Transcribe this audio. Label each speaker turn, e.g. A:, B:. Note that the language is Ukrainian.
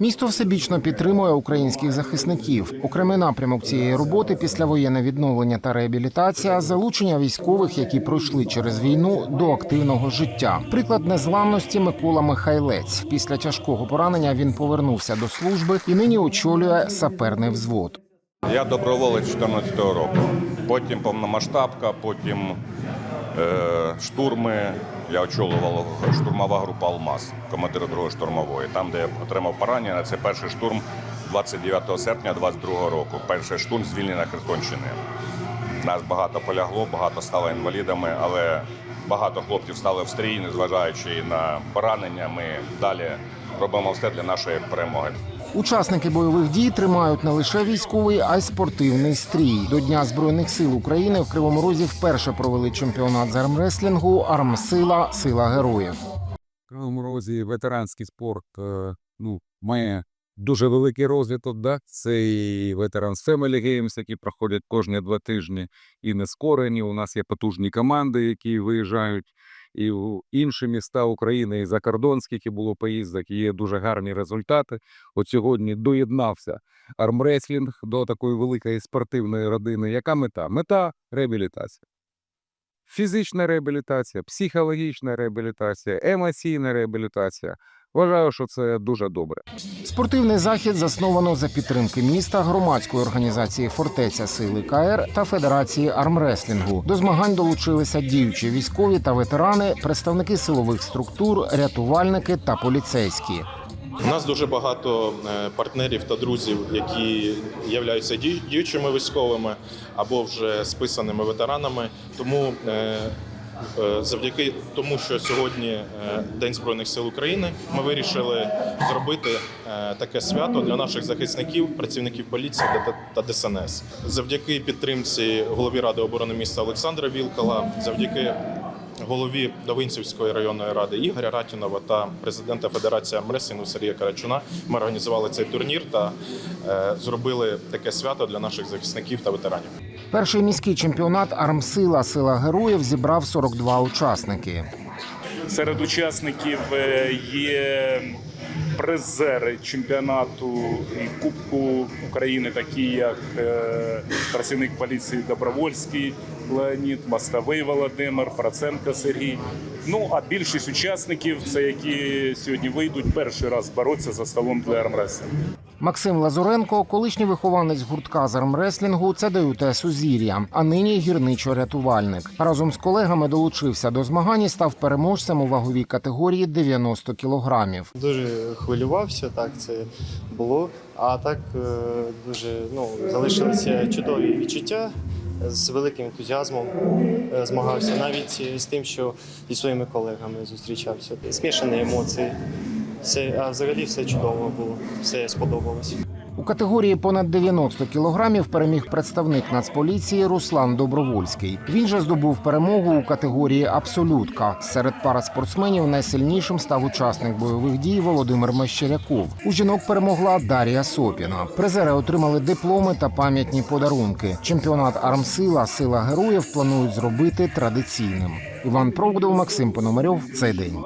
A: Місто всебічно підтримує українських захисників. Окремий напрямок цієї роботи післявоєнне відновлення та реабілітація, залучення військових, які пройшли через війну до активного життя. Приклад незламності Микола Михайлець. Після тяжкого поранення він повернувся до служби і нині очолює саперний взвод.
B: Я доброволець 14 року. Потім повномасштабка, потім штурми. Я очолював штурмова група Алмаз, командир другої штурмової. Там, де я отримав поранення, це перший штурм 29 серпня 22 року. Перший штурм звільнення Херсонщини. Нас багато полягло, багато стало інвалідами, але багато хлопців стали в стрій, незважаючи на поранення. Ми далі робимо все для нашої перемоги.
A: Учасники бойових дій тримають не лише військовий, а й спортивний стрій. До Дня збройних сил України в Кривому Розі вперше провели чемпіонат з армреслінгу Армсила Сила героїв.
C: В Кривому Розі ветеранський спорт е, ну, має дуже великий розвиток. Да? Це і Veterans Family Games, які проходять кожні два тижні, і нескорені. У нас є потужні команди, які виїжджають і в інші міста України, і за кордон, скільки було поїздок, є дуже гарні результати. От сьогодні доєднався армреслінг до такої великої спортивної родини. Яка мета? Мета реабілітація. Фізична реабілітація, психологічна реабілітація, емоційна реабілітація. Вважаю, що це дуже добре.
A: Спортивний захід засновано за підтримки міста, громадської організації Фортеця Сили КР та Федерації армреслінгу. До змагань долучилися діючі військові та ветерани, представники силових структур, рятувальники та поліцейські.
D: У нас дуже багато е, партнерів та друзів, які являються діючими військовими або вже списаними ветеранами. Тому е, завдяки тому, що сьогодні е, День Збройних сил України, ми вирішили зробити е, таке свято для наших захисників, працівників поліції та ДСНС. Завдяки підтримці голові ради оборони міста Олександра Вілкала, завдяки голові Довинцівської районної ради Ігоря Ратінова та президента Федерації Мресину Сергія Карачуна. Ми організували цей турнір та е, зробили таке свято для наших захисників та ветеранів.
A: Перший міський чемпіонат Армсила Сила героїв зібрав 42 учасники.
E: Серед учасників е, є призери чемпіонату і Кубку України, такі як е, працівник поліції Добровольський Леонід, Мостовий Володимир, Проценко Сергій. Ну а більшість учасників це які сьогодні вийдуть перший раз боротися за столом для армреслінгу.
A: Максим Лазуренко, колишній вихованець гуртка з армреслінгу, це ДЮТ Сузір'я, а нині гірничо-рятувальник. Разом з колегами долучився до змагань і став переможцем у ваговій категорії 90 кілограмів.
F: Дуже хвилювався, так це було. А так е, дуже ну, залишилися чудові відчуття. З великим ентузіазмом е, змагався, навіть з тим, що зі своїми колегами зустрічався. Смішані емоції. Все, а взагалі все чудово було, все сподобалось.
A: У категорії понад 90 кілограмів переміг представник Нацполіції Руслан Добровольський. Він же здобув перемогу у категорії Абсолютка. Серед параспортсменів найсильнішим став учасник бойових дій Володимир Мещеряков. У жінок перемогла Дар'я Сопіна. Призери отримали дипломи та пам'ятні подарунки. Чемпіонат Армсила Сила героїв планують зробити традиційним. Іван Проводов, Максим Пономарьов. Цей день.